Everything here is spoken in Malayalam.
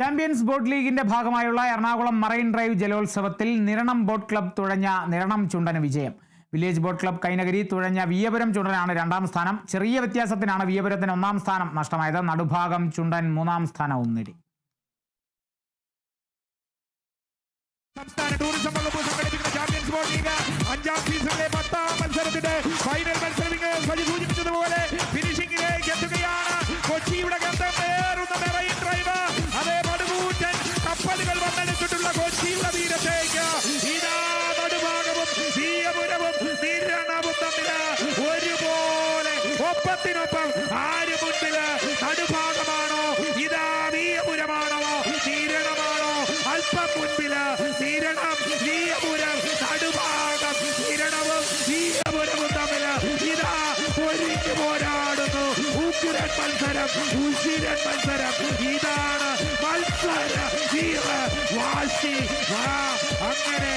ചാമ്പ്യൻസ് ബോട്ട് ലീഗിന്റെ ഭാഗമായുള്ള എറണാകുളം മറൈൻ ഡ്രൈവ് ജലോത്സവത്തിൽ നിരണം ബോട്ട് ക്ലബ് തുഴഞ്ഞ നിരണം ചുണ്ടന് വിജയം. വില്ലേജ് ബോട്ട് ക്ലബ് കൈനഗരി തുഴഞ്ഞ വിയപുരം ചുണ്ടനാണ് രണ്ടാം സ്ഥാനം. ചെറിയ വ്യത്യാസത്തിനാണ് വിയപുരത്തിന് ഒന്നാം സ്ഥാനം നഷ്ടമായത്. നടുഭാഗം ചുണ്ടൻ മൂന്നാം സ്ഥാനവും നേടി സംസ്ഥാന ടൂറിസം വകുപ്പ് സംഘടിപ്പിക്കുന്ന ചാമ്പ്യൻസ് ബോട്ട് ലീഗ് അഞ്ചാം സീസണിലെ പത്താം മത്സരത്തിന്റെ ഫൈനൽ സജി സൂചിപ്പിച്ചതുപോലെ ഫിനിഷിംഗിലേക്ക് എത്തുകയാണ് കൊച്ചിയുടെ ഗന്ധം വന്നെടുത്തിട്ടുള്ള കൊച്ചിയുടെ തീരത്തേക്ക് ഇതാ നടുഭാഗവും തീയപുരവും നിരണവും തമ്മിൽ ഒരുപോലെ ഒപ്പത്തിനൊപ്പം ആര് മുൻപിൽ നടുഭാഗമാണോ? ഇതാ വീയപുരമാണോ നിരണമാണോ? അല്പം മുൻപിൽ തീരണം വീയപുരം നടുഭാഗം നിരണവും വീയപുരവും തമ്മിൽ ഇതാ ഒരുങ്ങി പോരാടുന്നു. ഉഗ്രൻ മത്സരം ഉശിരൻ മത്സരം. ഇതാണ് മത്സര વાસી વા અંગરે